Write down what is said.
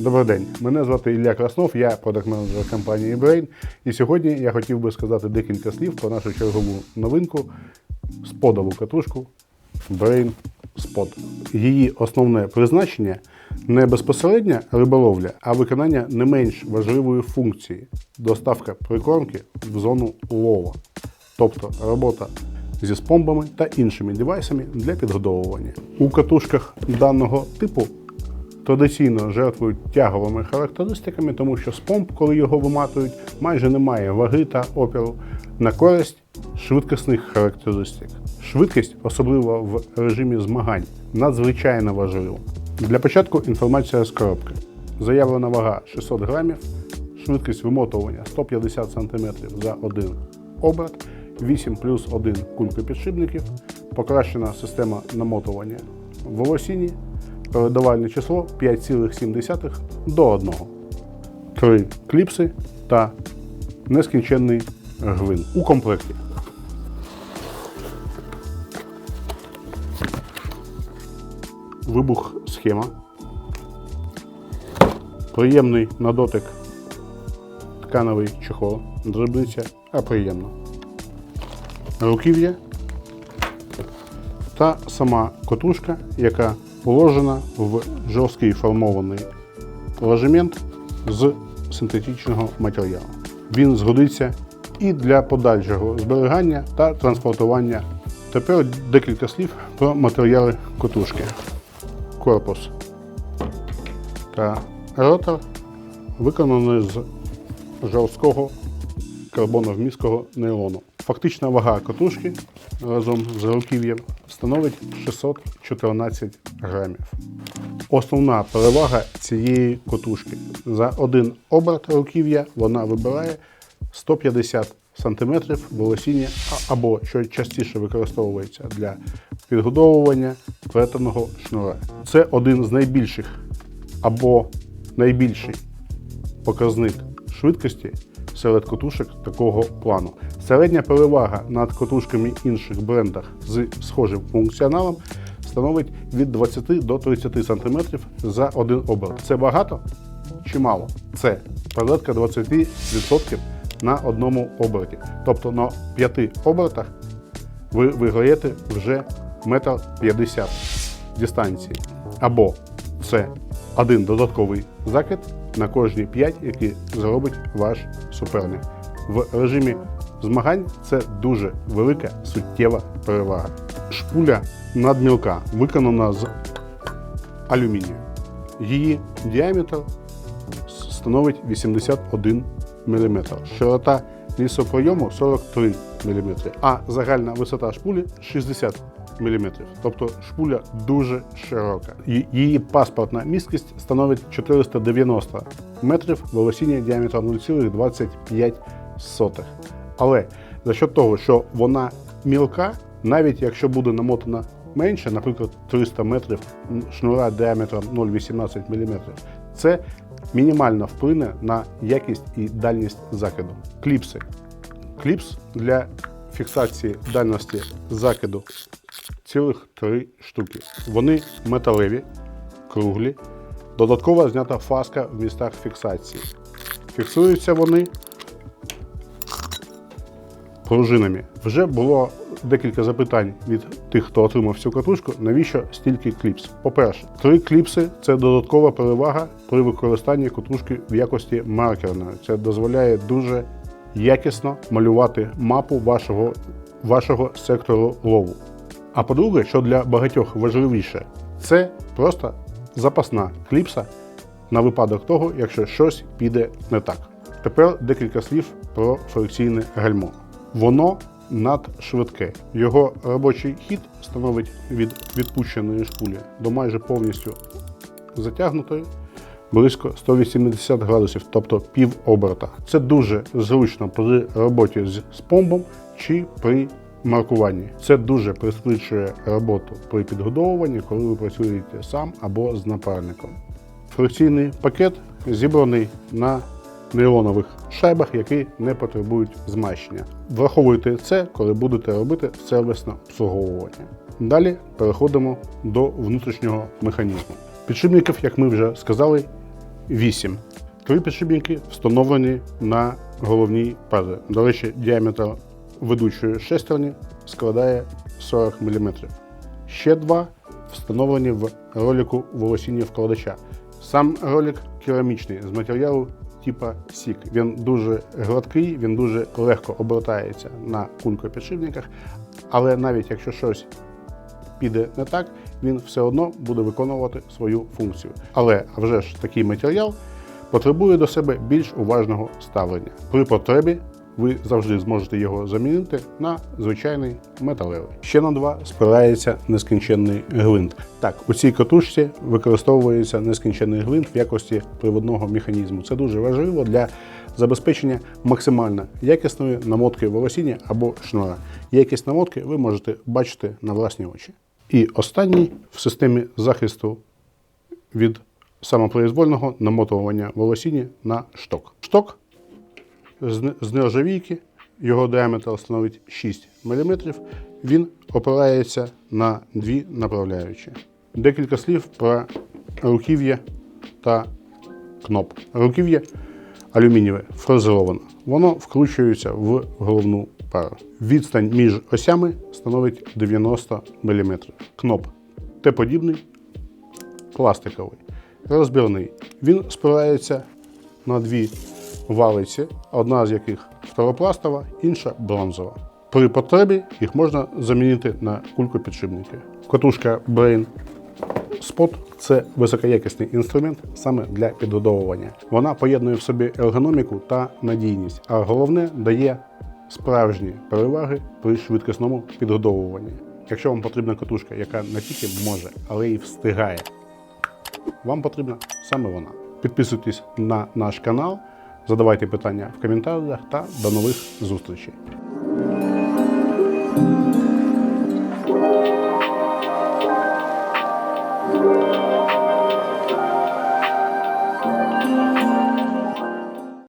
Добрий день, мене звати Ілля Краснов, я продакт-менеджер компанії Brain. І сьогодні я хотів би сказати декілька слів про нашу чергову новинку сподову катушку Brain Spot. Її основне призначення не безпосередня риболовля, а виконання не менш важливої функції доставка прикормки в зону лова, тобто робота зі спомбами та іншими девайсами для підгодовування. У катушках даного типу традиційно жертвують тяговими характеристиками, тому що спомб, коли його виматують, майже не має ваги та опіру на користь швидкісних характеристик. Швидкість, особливо в режимі змагань, надзвичайно важлива. Для початку інформація з коробки. Заявлена вага 600 грамів, швидкість вимотування 150 см за один оберт, 8 плюс 1 кулька підшипників, покращена система намотування волосіні, передавальне число 5,7 до 1. Три кліпси та нескінченний гвин у комплекті. Вибух схема. Приємний на дотик ткановий чехол. Дрібниця, а приємно. Руків'я та сама котушка, яка положена в жорсткий формований ложемент з синтетичного матеріалу. Він згодиться і для подальшого зберігання та транспортування. Тепер декілька слів про матеріали котушки. Корпус та ротор виконані з жорсткого карбоновмісткого нейлону. Фактична вага катушки разом з руків'ям становить 614 грамів. Основна перевага цієї котушки. За один оберт руків'я вона вибирає 150 см волосіння або, що частіше використовується для підгодовування плетеного шнура. Це один з найбільших або найбільший показник швидкості серед котушок такого плану. Середня перевага над котушками інших брендах з схожим функціоналом становить від 20 до 30 см за один оберт. Це багато чи мало? Це порядка 20% на одному оберті. Тобто на 5 обертах ви виграєте вже метр 50 дистанції. Або це один додатковий закид на кожні 5, які зробить ваш суперник. В режимі змагань це дуже велика суттєва перевага. Шпуля надмілка виконана з алюмінію. Її діаметр становить 81 мм. Широта лісопройому 43 мм, а загальна висота шпулі 60 мм. Тобто шпуля дуже широка. Її паспортна місткість становить 490 метрів, волосіння діаметром 0,25. Але за счет того, що вона мілка, навіть якщо буде намотана менше, наприклад, 300 метрів шнура діаметром 0,18 мм, це мінімально вплине на якість і дальність закиду. Кліпси. Кліпс для фіксації дальності закиду цілих три штуки. Вони металеві, круглі. Додаткова знята фаска в містах фіксації. Фіксуються вони пружинами. Вже було декілька запитань від тих, хто отримав цю катушку, навіщо стільки кліпс. По-перше, три кліпси це додаткова перевага при використанні катушки в якості маркерної. Це дозволяє дуже якісно малювати мапу вашого, вашого сектору лову. А по-друге, що для багатьох важливіше, це просто запасна кліпса на випадок того, якщо щось піде не так. Тепер декілька слів про фрикційне гальмо. Воно надшвидке. Його робочий хід становить від відпущеної шпулі до майже повністю затягнутої близько 180 градусів, тобто пів оберта. Це дуже зручно при роботі з спомбом чи при маркуванні. Це дуже пришвидшує роботу при підгодовуванні, коли ви працюєте сам або з напарником. Фрикційний пакет зібраний на нейлонових шайбах, які не потребують змащення. Враховуйте це, коли будете робити сервісне обслуговування. Далі переходимо до внутрішнього механізму. Підшипників, як ми вже сказали, 8. Три підшипники встановлені на головній парі. До речі, діаметр ведучої шестерні складає 40 мм. Ще два встановлені в ролику волосіння вкладача. Сам ролик керамічний з матеріалу типа сік. Він дуже гладкий, він дуже легко обертається на кулькопідшипниках, але навіть якщо щось піде не так, він все одно буде виконувати свою функцію. Але вже ж такий матеріал потребує до себе більш уважного ставлення. При потребі ви завжди зможете його замінити на звичайний металевий. Ще на два спирається нескінченний гвинт. Так, у цій катушці використовується нескінченний гвинт в якості приводного механізму. Це дуже важливо для забезпечення максимально якісної намотки волосіння або шнура. Якість намотки ви можете бачити на власні очі. І останній в системі захисту від самопроізвольного намотування волосіння на шток. Шток з нержавійки, його діаметр становить 6 мм, він опирається на дві направляючі. Декілька слів про руків'я та кноп. Руків'я алюмінієве, фрезероване. Воно вкручується в головну пару. Відстань між осями становить 90 мм. Кноп Т-подібний, пластиковий, розбірний. Він спирається на дві валиці, одна з яких фторопластова, інша бронзова. При потребі їх можна замінити на кулькопідшипники. Катушка Brain Spot це високоякісний інструмент саме для підгодовування. Вона поєднує в собі ергономіку та надійність, а головне дає справжні переваги при швидкісному підгодовуванні. Якщо вам потрібна катушка, яка не тільки може, але й встигає, вам потрібна саме вона. Підписуйтесь на наш канал, Задавайте питання в коментарях та до нових зустрічей.